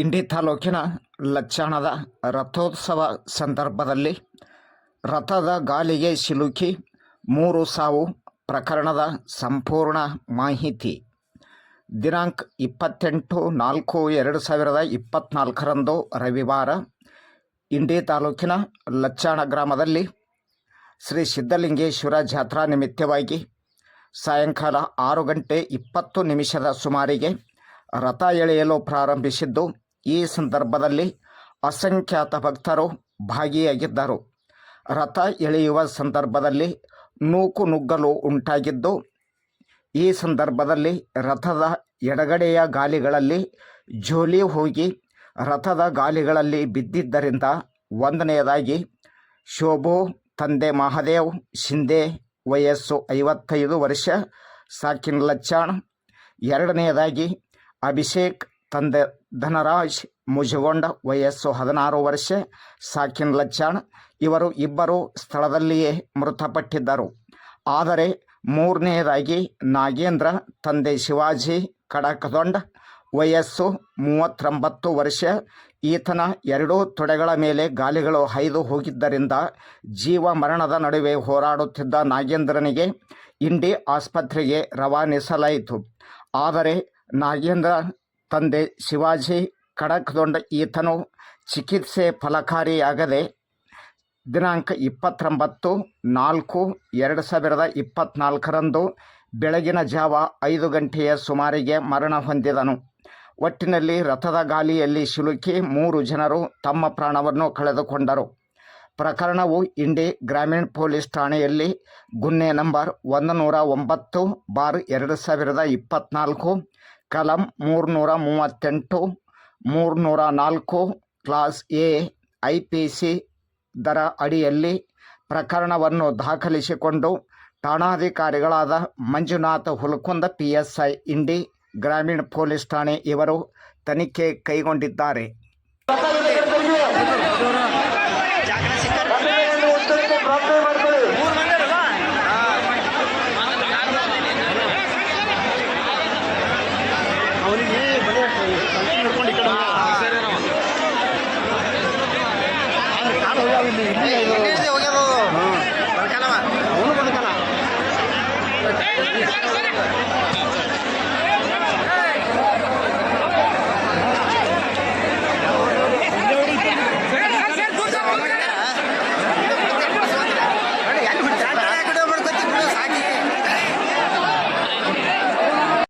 ಇಂಡಿ ತಾಲೂಕಿನ ಲಚ್ಚಾಣದ ರಥೋತ್ಸವ ಸಂದರ್ಭದಲ್ಲಿ ರಥದ ಗಾಲಿಗೆ ಸಿಲುಕಿ ಮೂರು ಸಾವು ಪ್ರಕರಣದ ಸಂಪೂರ್ಣ ಮಾಹಿತಿ. ದಿನಾಂಕ ಇಪ್ಪತ್ತೆಂಟು ನಾಲ್ಕು ಎರಡು ಸಾವಿರದ ಇಪ್ಪತ್ತ್ನಾಲ್ಕರಂದು ರವಿವಾರ ಇಂಡಿ ತಾಲೂಕಿನ ಲಚ್ಚಾಣ ಗ್ರಾಮದಲ್ಲಿ ಶ್ರೀ ಸಿದ್ಧಲಿಂಗೇಶ್ವರ ಜಾತ್ರಾ ನಿಮಿತ್ತವಾಗಿ ಸಾಯಂಕಾಲ ಆರು ಗಂಟೆ ಇಪ್ಪತ್ತು ನಿಮಿಷದ ಸುಮಾರಿಗೆ ರಥ ಎಳೆಯಲು ಪ್ರಾರಂಭಿಸಿದ್ದು ಈ ಸಂದರ್ಭದಲ್ಲಿ ಅಸಂಖ್ಯಾತ ಭಕ್ತರು ಭಾಗಿಯಾಗಿದ್ದರು. ರಥ ಎಳೆಯುವ ಸಂದರ್ಭದಲ್ಲಿ ನೂಕು ನುಗ್ಗಲು ಉಂಟಾಗಿದ್ದು, ಈ ಸಂದರ್ಭದಲ್ಲಿ ರಥದ ಎಡಗಡೆಯ ಗಾಲಿಗಳಲ್ಲಿ ಜೋಲಿ ಹೋಗಿ ರಥದ ಗಾಲಿಗಳಲ್ಲಿ ಬಿದ್ದಿದ್ದರಿಂದ ಒಂದನೆಯದಾಗಿ ಶೋಭು ತಂದೆ ಮಹಾದೇವ್ ಶಿಂದೆ ವಯಸ್ಸು ಐವತ್ತೈದು ವರ್ಷ, ಸಾಕಿನ್ ಲಚ್ಚಾಣ್, ಎರಡನೆಯದಾಗಿ ಅಭಿಷೇಕ್ ತಂದೆ ಧನರಾಜ್ ಮುಜಗೊಂಡ ವಯಸ್ಸು ಹದಿನಾರು ವರ್ಷ ಸಾಕಿನ್ ಲಚ್ಚಾಣ್ ಇವರು ಇಬ್ಬರು ಸ್ಥಳದಲ್ಲಿಯೇ ಮೃತಪಟ್ಟಿದ್ದರು. ಆದರೆ ಮೂರನೆಯದಾಗಿ ನಾಗೇಂದ್ರ, ತಂದೆ ಶಿವಾಜಿ ಕಡಕದೊಂಡ ವಯಸ್ಸು ಮೂವತ್ತೊಂಬತ್ತು ವರ್ಷ. ಈತನ ಎರಡೂ ತೊಡೆಗಳ ಮೇಲೆ ಗಾಲಿಗಳು ಹೈದು ಹೋಗಿದ್ದರಿಂದ ಜೀವ ಮರಣದ ನಡುವೆ ಹೋರಾಡುತ್ತಿದ್ದ ನಾಗೇಂದ್ರನಿಗೆ ಇಂಡಿ ಆಸ್ಪತ್ರೆಗೆ ರವಾನಿಸಲಾಯಿತು. ಆದರೆ ನಾಗೇಂದ್ರ ತಂದೆ ಶಿವಾಜಿ ಕಡಕ್ದೊಂಡ ಈತನು ಚಿಕಿತ್ಸೆ ಫಲಕಾರಿಯಾಗದೆ ದಿನಾಂಕ ಇಪ್ಪತ್ತೊಂಬತ್ತು ನಾಲ್ಕು ಎರಡು ಸಾವಿರದ ಇಪ್ಪತ್ತ್ನಾಲ್ಕರಂದು ಬೆಳಗಿನ ಜಾವ ಐದು ಗಂಟೆಯ ಸುಮಾರಿಗೆ ಮರಣ ಹೊಂದಿದನು. ಒಟ್ಟಿನಲ್ಲಿ ರಥದ ಗಾಲಿಯಲ್ಲಿ ಸಿಲುಕಿ ಮೂರು ಜನರು ತಮ್ಮ ಪ್ರಾಣವನ್ನು ಕಳೆದುಕೊಂಡರು. ಪ್ರಕರಣವು ಇಂಡಿ ಗ್ರಾಮೀಣ ಪೊಲೀಸ್ ಠಾಣೆಯಲ್ಲಿ ಗುನ್ನೆ ನಂಬರ್ ಒಂದು ನೂರ ಒಂಬತ್ತು ಬಾರ್ ಎರಡು ಸಾವಿರದ ಇಪ್ಪತ್ತ್ನಾಲ್ಕು ಕಲಂ ಮೂರುನೂರ ಮೂವತ್ತೆಂಟು, ಮೂರುನೂರ ನಾಲ್ಕು, class A I P C ದರ ಅಡಿಯಲ್ಲಿ ಪ್ರಕರಣವನ್ನು ದಾಖಲಿಸಿಕೊಂಡು ಠಾಣಾಧಿಕಾರಿಗಳಾದ Manjunath Hulkund P S I Indi, ಗ್ರಾಮೀಣ ಪೊಲೀಸ್ ಠಾಣೆ ಇವರು ತನಿಖೆ ಕೈಗೊಂಡಿದ್ದಾರೆ. Hey, hey, hey.